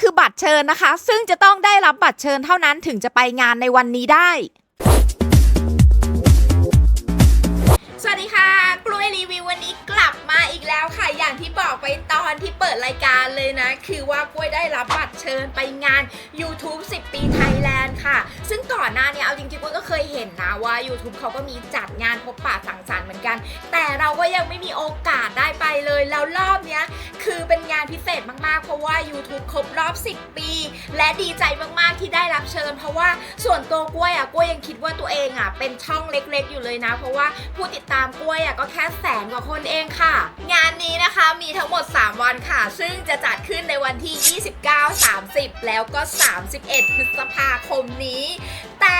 คือบัตรเชิญนะคะ ซึ่งจะต้องได้รับบัตรเชิญเท่านั้นถึงจะไปงานในวันนี้ได้ สวัสดีค่ะ กล้วยรีวิววันนี้กลับมาอีกแล้วค่ะ อย่างที่บอกไปตอนที่เปิดรายการเลยนะ คือว่ากล้วยได้รับบัตรเชิญไปงาน YouTube 10 ปีไทยแลนด์ค่ะ ซึ่งก่อนหน้าเนี้เอาจริงๆกล้วยก็เคยเห็นนะว่า YouTube เขาก็มีจัดงานพบปะสังสรรค์เหมือนกัน แต่เราก็ยังไม่มีโอกาสได้ไปเลยแล้วรอบ คือเป็นงานพิเศษมากๆ เพราะว่า YouTube ครบรอบ 10 ปี และดีใจมากๆที่ได้รับเชิญ เพราะว่าส่วนตัวกล้วยอะกล้วยยังคิดว่าตัวเองอะเป็นช่องเล็กๆ อยู่เลยนะ เพราะว่าผู้ติดตามกล้วยอะก็แค่แสนกว่าคนเองค่ะ งานนี้นะคะมีทั้งหมด 3 วันค่ะ ซึ่งจะจัดขึ้นในวันที่ 29 30 แล้วก็ 31 พฤษภาคมนี้แต่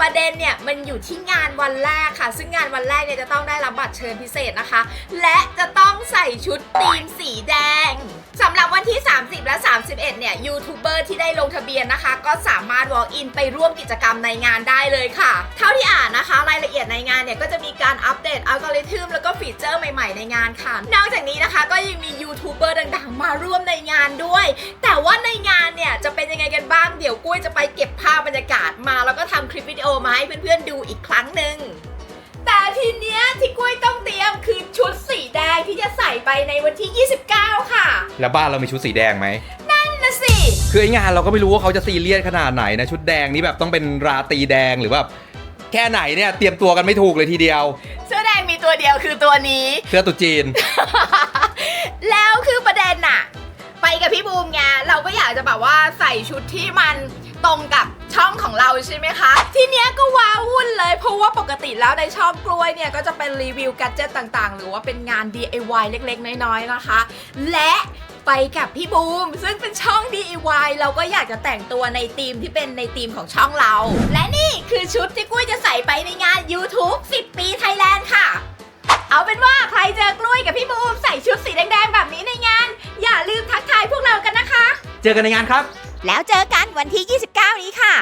ประเด็นเนี่ยมันอยู่ที่งานวันแรกค่ะ ซึ่งงานวันแรกเนี่ยจะต้องได้รับบัตรเชิญพิเศษนะคะ และจะ ส่ชุดธีมสีแดงสำหรับวันที่ 30 และ 31 เนี่ย ยูทูบเบอร์ที่ได้ลงทะเบียนนะคะ ก็สามารถ walk in ไปร่วมกิจกรรมในงานได้เลยค่ะ เท่าที่อ่านนะคะ รายละเอียดในงานเนี่ย ก็จะมีการอัปเดตอัลกอริทึมแล้วก็ฟีเจอร์ใหม่ๆในงานค่ะ นอกจากนี้นะคะก็ยังมียูทูบเบอร์ดังๆ มาร่วมในงานด้วย แต่ว่าในงานเนี่ย จะเป็นยังไงกันบ้าง เดี๋ยวกุ้ยจะไปเก็บภาพบรรยากาศมา แล้วก็ทำคลิปวิดีโอมาให้เพื่อนๆดูอีกครั้งหนึ่งแต่ทีเนี้ยที่กุ้ยต้อง ไปในวันที่ 29 ค่ะ แล้วบ้านเรามีชุดสีแดงไหม นั่นนะสิ คือไอ้งานเราก็ไม่รู้ว่าเขาจะซีเรียสขนาดไหนนะ ชุดแดงนี่แบบต้องเป็นราตรีแดงหรือแบบแค่ไหนเนี่ยเตรียมตัวกันไม่ถูกเลยทีเดียว เสื้อแดงมีตัวเดียวคือตัวนี้ เสื้อตุจีน แล้วคือประเด็นน่ะ ไปกับพี่บูมไงเราก็อยากจะแบบว่าใส่ชุดที่มันตรงกับ ช่องของเราใช่ไหมคะ ทีเนี้ยก็ว้าวุ่นเลยเพราะว่าปกติแล้วในช่องกล้วยเนี่ยก็จะเป็นรีวิวกัจเจตต่างๆ หรือว่าเป็นงาน DIY เล็กๆ น้อยๆนะคะ และไปกับพี่บูม ซึ่งเป็นช่อง DIY เราก็อยากจะแต่งตัวในธีมที่เป็นในธีมของช่องเรา และนี่คือชุดที่กุ้ยจะใส่ไปในงาน YouTube 10 ปีไทยแลนด์ค่ะ เอาเป็นว่าใครเจอกล้วยกับพี่บูมใส่ชุดสีแดงๆแบบนี้ในงาน อย่าลืมทักทายพวกเรากันนะคะ เจอกันในงานครับ แล้วเจอกันวันที่ 29 นี้ค่ะ